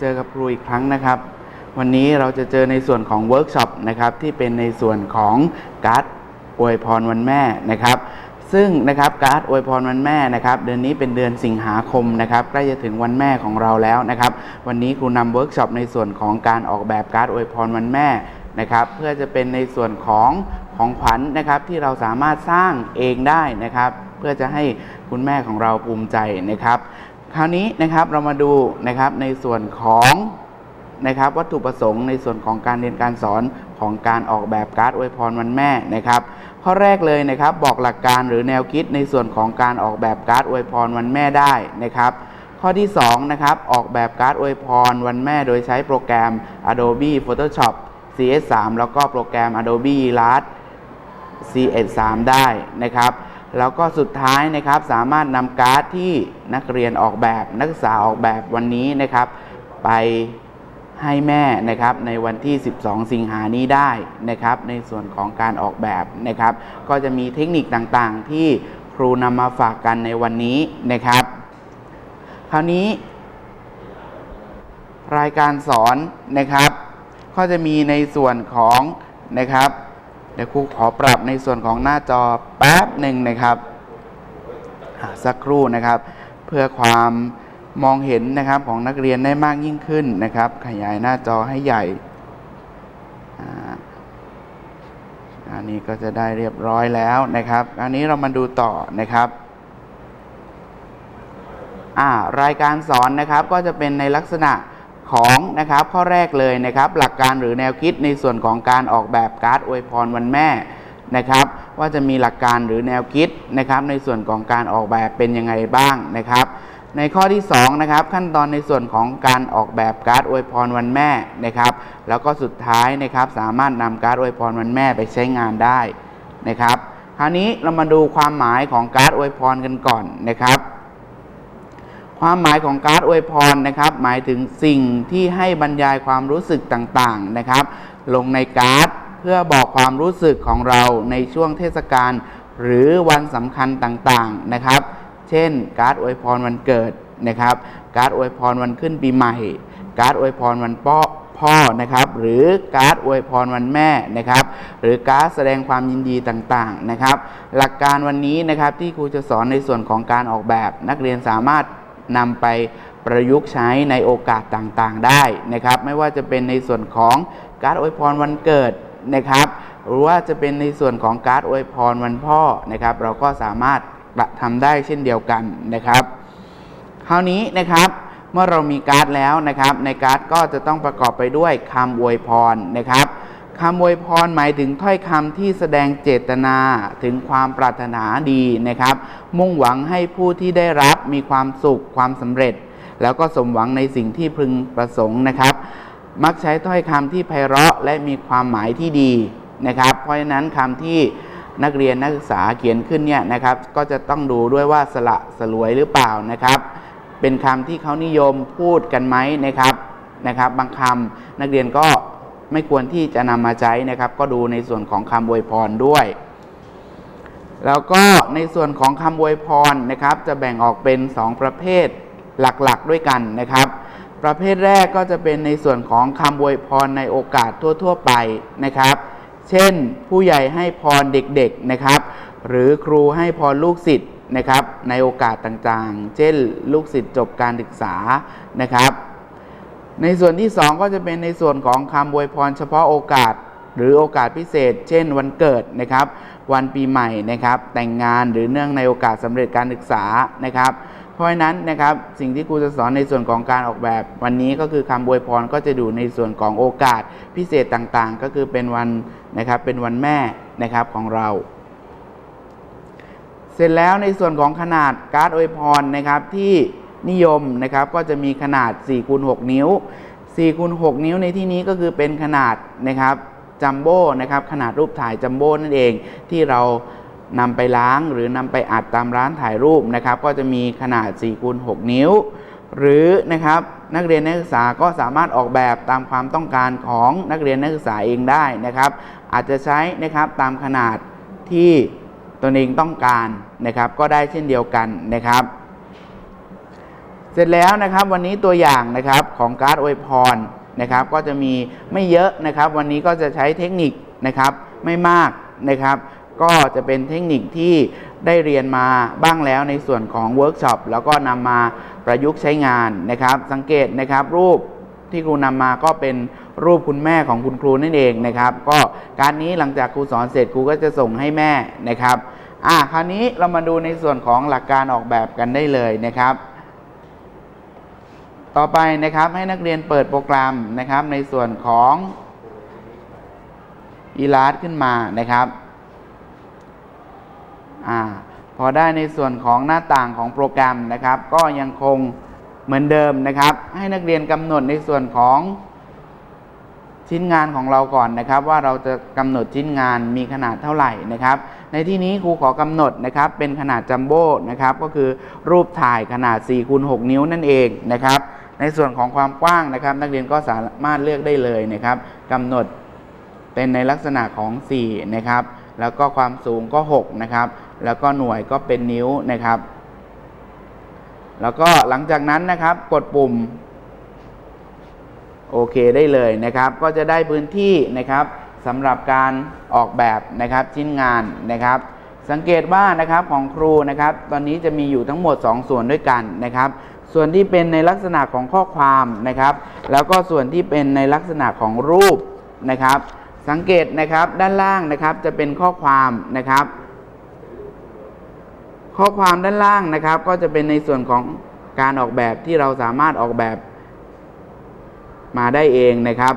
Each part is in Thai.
เจอกับครูอีกครั้งนะครับ วันนี้เราจะเจอในส่วนของเวิร์กช็อปนะครับที่เป็นในส่วนของการ์ดอวยพรวันแม่นะครับ ซึ่งนะครับการ์ดอวยพรวันแม่นะครับ เดือนนี้เป็นเดือนสิงหาคมนะครับใกล้จะถึงวันแม่ของเราแล้วนะครับ วันนี้ครูนำเวิร์กช็อปในส่วนของการออกแบบการ์ดอวยพรวันแม่นะครับ เพื่อจะเป็นในส่วนของของขวัญนะครับที่เราสามารถสร้างเองได้นะครับ เพื่อจะให้คุณแม่ของเราภูมิใจนะครับ คราวนี้นะครับเรามาดูนะครับในส่วนของนะครับวัตถุประสงค์ในส่วนของการเรียนการสอนของการออกแบบการ์ดอวยพรวันแม่นะครับ ข้อแรกเลยนะครับบอกหลักการหรือแนวคิดในส่วนของการออกแบบการ์ดอวยพรวันแม่ได้นะครับ ข้อที่2นะครับออกแบบการ์ดอวยพรวันแม่โดยใช้โปรแกรม Adobe Photoshop CS3 แล้วก็โปรแกรม Adobe Illustrator C13 ได้นะครับ แล้วก็สุดท้ายนะครับสามารถนำการ์ดที่นักเรียนออกแบบนักศึกษาออกแบบวันนี้นะครับ ไปให้แม่นะครับในวันที่ 12 สิงหานี้ได้นะครับ ในส่วนของการออกแบบนะครับ ก็จะมีเทคนิคต่างๆ ที่ครูนำมาฝากกันในวันนี้นะครับ คราวนี้ รายการสอนนะครับ ก็จะมีในส่วนของนะครับ ดี๋ยวครูขอปรับในส่วนของหน้าจอแป๊บหนึ่งนะครับสักครู่นะครับ เพื่อความมองเห็นนะครับของนักเรียนได้มากยิ่งขึ้นนะครับ ขยายหน้าจอให้ใหญ่อันนี้ก็จะได้เรียบร้อยแล้วนะครับ อันนี้เรามาดูต่อนะครับอ่ารายการสอนนะครับก็จะเป็นในลักษณะ ของนะครับข้อแรกเลยนะครับหลักการหรือแนวคิดในส่วนของการออกแบบการ์ดอวยพรวันแม่นะครับว่าจะมีหลักการหรือแนวคิดนะครับในส่วนของการออกแบบเป็นยังไงบ้างนะครับ ในข้อที่2นะครับขั้นตอนในส่วนของการออกแบบการ์ดอวยพรวันแม่นะครับ แล้วก็สุดท้ายนะครับสามารถนำการ์ดอวยพรวันแม่ไปใช้งานได้นะครับ คราวนี้เรามาดูความหมายของการ์ดอวยพรกันก่อนนะครับ ความหมายของการ์ดอวยพรนะครับ หมายถึงสิ่งที่ให้บรรยายความรู้สึกต่างๆนะครับ ลงในการ์ดเพื่อบอกความรู้สึกของเราในช่วงเทศกาลหรือวันสำคัญต่างๆนะครับ เช่น การ์ดอวยพรวันเกิดนะครับ การ์ดอวยพรวันขึ้นปีใหม่ การ์ดอวยพรวันพ่อพ่อนะครับ หรือการ์ดอวยพรวันแม่นะครับ หรือการ์ดแสดงความยินดีต่างๆนะครับ หลักการวันนี้นะครับที่ครูจะสอนในส่วนของการออกแบบนักเรียนสามารถ นำไปประยุกต์ใช้ในโอกาสต่างๆได้นะครับ ไม่ว่าจะเป็นในส่วนของการอวยพรวันเกิดนะครับ หรือว่าจะเป็นในส่วนของการอวยพรวันพ่อนะครับ เราก็สามารถกระทำได้เช่นเดียวกันนะครับ คราวนี้นะครับเมื่อเรามีการ์ดแล้วนะครับ ในการ์ดก็จะต้องประกอบไปด้วยคำอวยพรนะครับ คำอวยพรหมายถึงถ้อยคำที่แสดงเจตนาถึงความปรารถนาดีนะครับ มุ่งหวังให้ผู้ที่ได้รับมีความสุขความสำเร็จ แล้วก็สมหวังในสิ่งที่พึงประสงค์นะครับ มักใช้ถ้อยคำที่ไพเราะและมีความหมายที่ดีนะครับ เพราะฉะนั้นคำที่นักเรียนนักศึกษาเขียนขึ้นเนี่ยนะครับ ก็จะต้องดูด้วยว่าสละสลวยหรือเปล่านะครับ เป็นคำที่เขานิยมพูดกันไหมนะครับนะครับ บางคำนักเรียนก็ ไม่ควรที่จะนำมาใช้นะครับ ก็ดูในส่วนของคำอวยพรด้วย แล้วก็ในส่วนของคำอวยพรนะครับ จะแบ่งออกเป็น 2 ประเภทหลักๆด้วยกันนะครับ ประเภทแรกก็จะเป็นในส่วนของคำอวยพรในโอกาสทั่ว ๆ ไปนะครับ เช่นผู้ใหญ่ให้พรเด็กๆนะครับ หรือครูให้พรลูกศิษย์นะครับ ในโอกาสต่างๆ เช่น ลูกศิษย์จบการศึกษานะครับ ในส่วนที่ 2 ก็จะเป็นในส่วนของคำอวยพรเฉพาะโอกาส หรือโอกาสพิเศษ เช่น วันเกิดนะครับ วันปีใหม่นะครับ แต่งงานหรือเนื่องในโอกาสสำเร็จการศึกษานะครับ เพราะฉะนั้นนะครับสิ่งที่ครูจะสอนในส่วนของการออกแบบ วันนี้ก็คือคำอวยพรก็จะดูในส่วนของโอกาสพิเศษต่างๆ ก็คือเป็นวันนะครับเป็นวันแม่นะครับของเราเสร็จแล้วในส่วนของขนาดการ์ดอวยพรนะครับที่ นิยมนะครับ ก็จะมีขนาด4คูณ6นิ้ว4คูณ6นิ้วในที่นี้ก็คือเป็นขนาดนะครับจัมโบ้นะครับขนาดรูปถ่ายจัมโบ้นั่นเองที่เรานำไปล้างหรือนำไปอัดตามร้านถ่ายรูปนะครับ ก็จะมีขนาด4คูณ6นิ้ว หรือนะครับนักเรียนนักศึกษาก็สามารถออกแบบตามความต้องการของนักเรียนนักศึกษาเองได้นะครับ อาจจะใช้นะครับตามขนาดที่ตนเองต้องการนะครับ ก็ได้เช่นเดียวกันนะครับ เสร็จแล้วนะครับวันนี้ตัวอย่างนะครับของการ์ดอวยพรนะครับ ก็จะมีไม่เยอะนะครับ วันนี้ก็จะใช้เทคนิคนะครับไม่มากนะครับ ก็จะเป็นเทคนิคที่ได้เรียนมาบ้างแล้วในส่วนของเวิร์กช็อปแล้วก็นำมาประยุกต์ใช้งานนะครับ สังเกตนะครับรูปที่ครูนำมาก็เป็นรูปคุณแม่ของคุณครูนั่นเองนะครับ ก็การนี้หลังจากครูสอนเสร็จครูก็จะส่งให้แม่นะครับอะคราวนี้เรามาดูในส่วนของหลักการออกแบบกันได้เลยนะครับ ต่อไปนะครับให้นักเรียนเปิดโปรแกรมนะครับ ในส่วนของอีลาสขึ้นมานะครับอาพอได้ในส่วนของหน้าต่างของโปรแกรมนะครับ ก็ยังคงเหมือนเดิมนะครับ ให้นักเรียนกำหนดในส่วนของชิ้นงานของเราก่อนนะครับ ว่าเราจะกำหนดชิ้นงานมีขนาดเท่าไหร่นะครับ ในที่นี้ครูขอกำหนดนะครับ เป็นขนาดจัมโบ้นะครับ ก็คือรูปถ่ายขนาด4คูณ6นิ้วนั่นเองนะครับ ในส่วนของความกว้างนะครับ นักเรียนก็สามารถเลือกได้เลยนะครับกำหนดเป็นในลักษณะของ 4 นะครับ แล้วก็ความสูงก็ 6 นะครับ แล้วก็หน่วยก็เป็นนิ้วนะครับ แล้วก็หลังจากนั้นนะครับ กดปุ่มโอเคได้เลยนะครับ ก็จะได้พื้นที่นะครับสำหรับการออกแบบนะครับชิ้นงานนะครับ สังเกตว่านะครับของครูนะครับ ตอนนี้จะมีอยู่ทั้งหมด 2 ส่วนด้วยกันนะครับ ส่วนที่เป็นในลักษณะของข้อความนะครับ แล้วก็ส่วนที่เป็นในลักษณะของรูปนะครับ สังเกตนะครับด้านล่างนะครับจะเป็นข้อความนะครับ ข้อความด้านล่างนะครับ ก็จะเป็นในส่วนของการออกแบบที่เราสามารถออกแบบมาได้เองนะครับ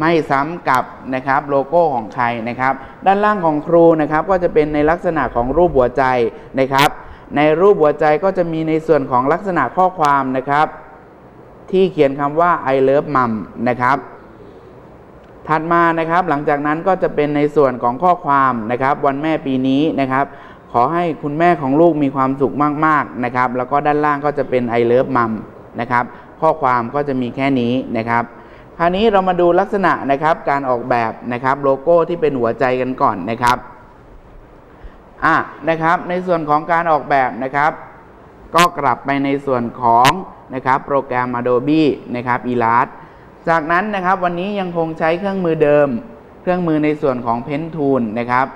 ไม่ซ้ำกับนะครับโลโก้ของใครนะครับ ด้านล่างของครูนะครับ ก็จะเป็นในลักษณะของรูปหัวใจนะครับ ในรูปหัวใจก็จะมีในส่วนของลักษณะข้อความนะครับ ที่เขียนคำว่า I love mom นะครับ ถัดมานะครับหลังจากนั้นก็จะเป็นในส่วนของข้อความนะครับ วันแม่ปีนี้นะครับ ขอให้คุณแม่ของลูกมีความสุขมากๆนะครับ แล้วก็ด้านล่างก็จะเป็น I love mom นะครับ ข้อความก็จะมีแค่นี้นะครับคราวนี้เรามาดูลักษณะนะครับการออกแบบนะครับโลโก้ที่เป็นหัวใจกันก่อนนะครับ อะนะครับในส่วนของการออกแบบนะครับ ก็กลับไปในส่วนของนะครับโปรแกรม Adobe นะครับ Illustrator จากนั้นนะครับวันนี้ยังคงใช้เครื่องมือเดิม เครื่องมือในส่วนของ Pen Tool นะครับ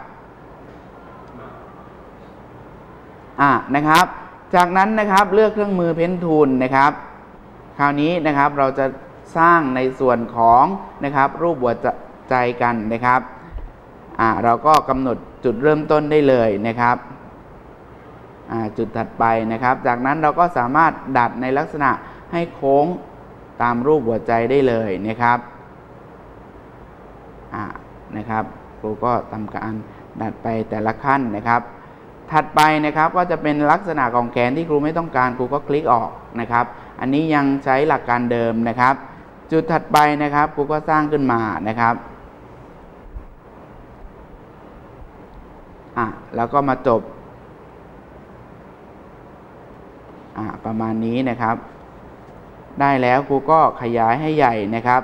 อะนะครับ จากนั้นนะครับเลือกเครื่องมือ Pen Tool นะครับ คราวนี้นะครับเราจะสร้างในส่วนของนะครับรูปหัวใจกันนะครับอ่าเราก็กำหนด จุดเริ่มต้นได้เลยนะครับจุดถัดไปนะครับ จากนั้นเราก็สามารถดัดในลักษณะให้โค้งตามรูปหัวใจได้เลยนะครับนะครับครูก็ทำการดัดไปแต่ละขั้นนะครับ ถัดไปนะครับก็จะเป็นลักษณะของแขนที่ครูไม่ต้องการครูก็คลิกออกนะครับ อันนี้ยังใช้หลักการเดิมนะครับ จุดถัดไปนะครับครูก็สร้างขึ้นมานะครับ อะแล้วก็มาจบอะประมาณนี้นะครับ ได้แล้วครูก็ขยายให้ใหญ่นะครับ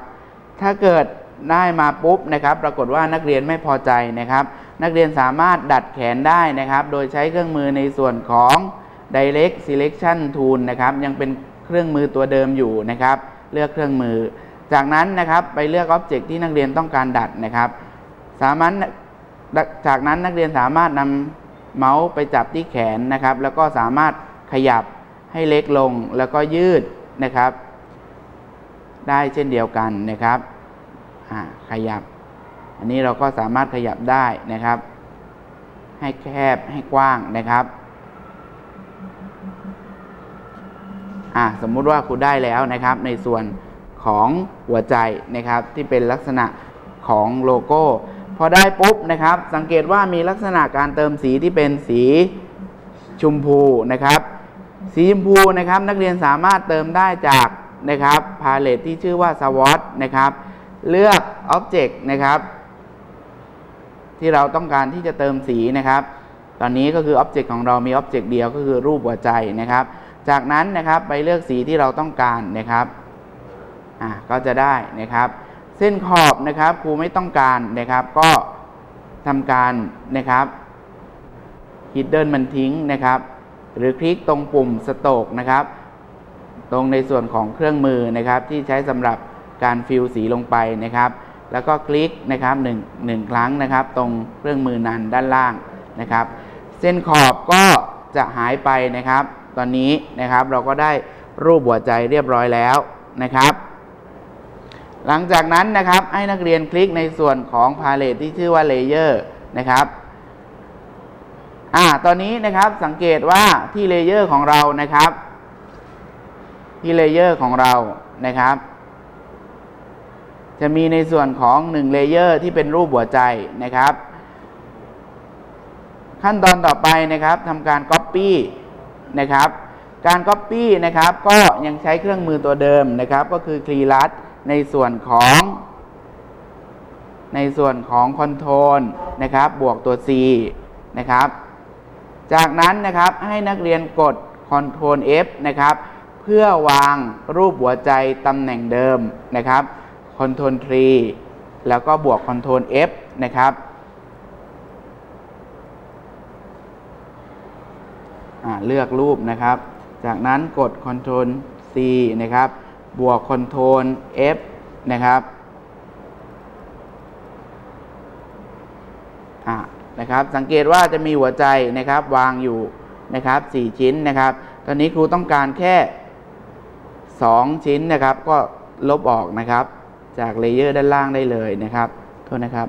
ถ้าเกิดได้มาปุ๊บนะครับ ปรากฏว่านักเรียนไม่พอใจนะครับ นักเรียนสามารถดัดแขนได้นะครับ โดยใช้เครื่องมือในส่วนของ Direct Selection Tool นะครับ ยังเป็นเครื่องมือตัวเดิมอยู่นะครับ เลือกเครื่องมือ จากนั้นนะครับไปเลือกอ็อบเจกต์ที่นักเรียนต้องการดัดนะครับ สามารถ จากนั้นนักเรียนสามารถนำเมาส์ไปจับที่แขนนะครับ แล้วก็สามารถขยับให้เล็กลงแล้วก็ยืดนะครับ ได้เช่นเดียวกันนะครับขยับ อันนี้เราก็สามารถขยับได้นะครับ ให้แคบให้กว้างนะครับสมมุติว่าครูได้แล้วนะครับ ในส่วนของหัวใจนะครับที่เป็นลักษณะของโลโก้ พอได้ปุ๊บนะครับ สังเกตว่ามีลักษณะการเติมสีที่เป็นสีชมพูนะครับ สีชมพูนะครับ นักเรียนสามารถเติมได้จากนะครับพาเลตที่ชื่อว่า SWOT นะครับ เลือก Object นะครับ ที่เราต้องการที่จะเติมสีนะครับ ตอนนี้ก็คือ Object ของเรามี Object เดียวก็คือรูปหัวใจนะครับ จากนั้นนะครับไปเลือกสีที่เราต้องการนะครับอ่าก็จะได้นะครับ เส้นขอบนะครับครูไม่ต้องการนะครับ ก็ทำการนะครับ hidden มันทิ้งนะครับ หรือคลิกตรงปุ่มสโตกนะครับ ตรงในส่วนของเครื่องมือนะครับ ที่ใช้สำหรับการฟิลสีลงไปนะครับ แล้วก็คลิกนะครับหนึ่งหนึ่งครั้งนะครับ ตรงเครื่องมือนันด้านล่างนะครับ เส้นขอบก็จะหายไปนะครับ ตอนนี้นะครับเราก็ได้รูปหัวใจเรียบร้อยแล้วนะครับ หลังจากนั้นนะครับให้นักเรียนคลิกในส่วนของพาเลตที่ชื่อว่าเลเยอร์นะครับอ่าตอนนี้นะครับสังเกตว่าที่เลเยอร์ของเรานะครับ ที่เลเยอร์ของเรานะครับ จะมีในส่วนของ1เลเยอร์ที่เป็นรูปหัวใจนะครับ ขั้นตอนต่อไปนะครับทำการ Copy นะครับ การ Copy นะครับ ก็ยังใช้เครื่องมือตัวเดิมนะครับ ก็คือ c l e a r ในส่วนของในส่วนของ Control นะครับ บวกตัว C นะครับ จากนั้นนะครับให้นักเรียนกด Ctrl F นะครับ เพื่อวางรูปหัวใจตำแหน่งเดิมนะครับ Ctrl 3แล้วก็บวก Ctrl F นะครับเลือกรูปนะครับ จากนั้นกด Ctrl C นะครับ บวก Ctrl F นะครับอ่านะครับ สังเกตว่าจะมีหัวใจนะครับวางอยู่นะครับ 4 ชิ้นนะครับ ตอนนี้ครูต้องการแค่ 2 ชิ้นนะครับ ก็ลบออกนะครับ จากเลเยอร์ด้านล่างได้เลยนะครับโทษนะครับ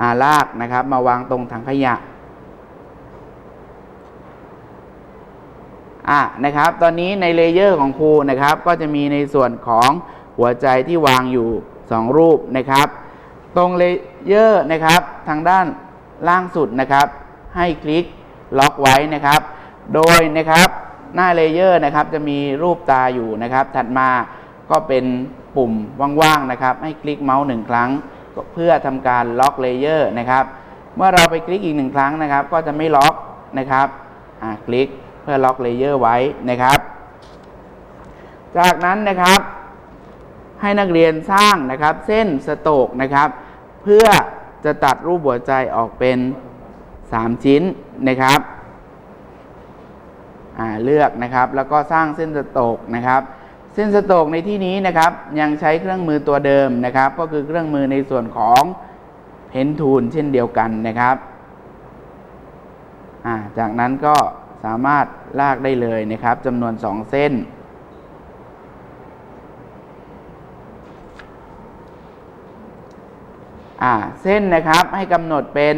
อาลากนะครับ มาวางตรงถังขยะ อะนะครับ ตอนนี้ในเลเยอร์ของครูนะครับ ก็จะมีในส่วนของหัวใจที่วางอยู่ 2 รูปนะครับ ตรงเลเยอร์นะครับ ทางด้านล่างสุดนะครับ ให้คลิกล็อกไว้นะครับ โดยนะครับหน้าเลเยอร์นะครับจะมีรูปตาอยู่นะครับ ถัดมาก็เป็นปุ่มว่างๆนะครับ ให้คลิกเมาส์หนึ่งครั้ง เพื่อทำการล็อกเลเยอร์นะครับ เมื่อเราไปคลิกอีกหนึ่งครั้งนะครับ ก็จะไม่ล็อกนะครับอ่าคลิก พื่อล็อกเลเยอร์ไว้นะครับ จากนั้นนะครับ ให้นักเรียนสร้างนะครับ เส้นสโตกนะครับ เพื่อจะตัดรูปหัวใจออกเป็น 3 ชิ้นนะครับเลือกนะครับแล้วก็สร้างเส้นสโตกนะครับ เส้นสโตกในที่นี้นะครับ ยังใช้เครื่องมือตัวเดิมนะครับ ก็คือเครื่องมือในส่วนของเพนทูลเช่นเดียวกันนะครับจากนั้นก็ สามารถลากได้เลยนะครับจำนวน 2 เส้น เส้นนะครับให้กำหนดเป็น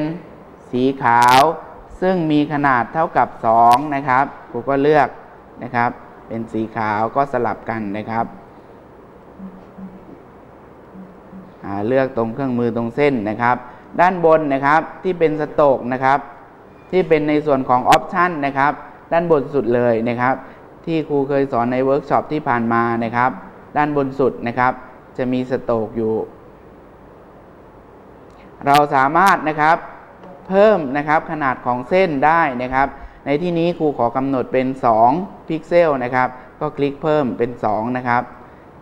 สีขาว ซึ่งมีขนาดเท่ากับ 2 นะครับครูก็เลือกนะครับ เป็นสีขาวก็สลับกันนะครับเลือกตรงเครื่องมือตรงเส้นนะครับ ด้านบนนะครับที่เป็นสโตกนะครับ ที่เป็นในส่วนของออปชันนะครับ ด้านบนสุดเลยนะครับ ที่ครูเคยสอนในเวิร์กช็อปที่ผ่านมานะครับ ด้านบนสุดนะครับ จะมีสโตกอยู่ เราสามารถนะครับเพิ่มนะครับขนาดของเส้นได้นะครับ ในที่นี้ครูขอกำหนดเป็น 2 พิกเซลนะครับ ก็คลิกเพิ่มเป็น 2 นะครับ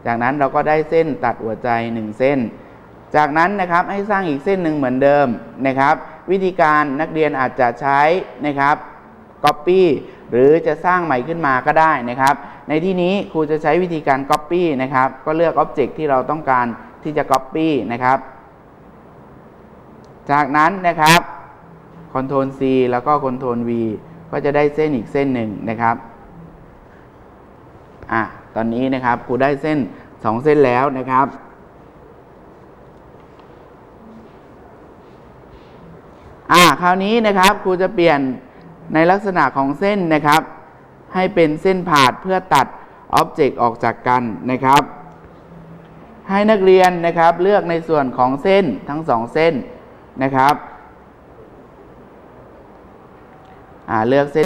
จากนั้นเราก็ได้เส้นตัดหัวใจ 1 เส้น จากนั้นนะครับให้สร้างอีกเส้นหนึ่งเหมือนเดิมนะครับ วิธีการนักเรียนอาจจะใช้นะครับ Copy หรือจะสร้างใหม่ขึ้นมาก็ได้นะครับ ในที่นี้ครูจะใช้วิธีการ Copy นะครับ ก็เลือก Object ที่เราต้องการที่จะ Copy นะครับ จากนั้นนะครับ Ctrl C แล้วก็ Ctrl V ก็จะได้เส้นอีกเส้นหนึ่งนะครับอะตอนนี้นะครับครูได้เส้น 2 เส้นแล้วนะครับ อ่าคราวนี้นะครับครูจะเปลี่ยนในลักษณะของเส้นนะครับ ให้เป็นเส้นผ่าดเพื่อตัดอ็อบเจกต์ออกจากกันนะครับ ให้นักเรียนนะครับเลือกในส่วนของเส้นทั้งสองเส้นนะครับ อ่าเลือกเส้น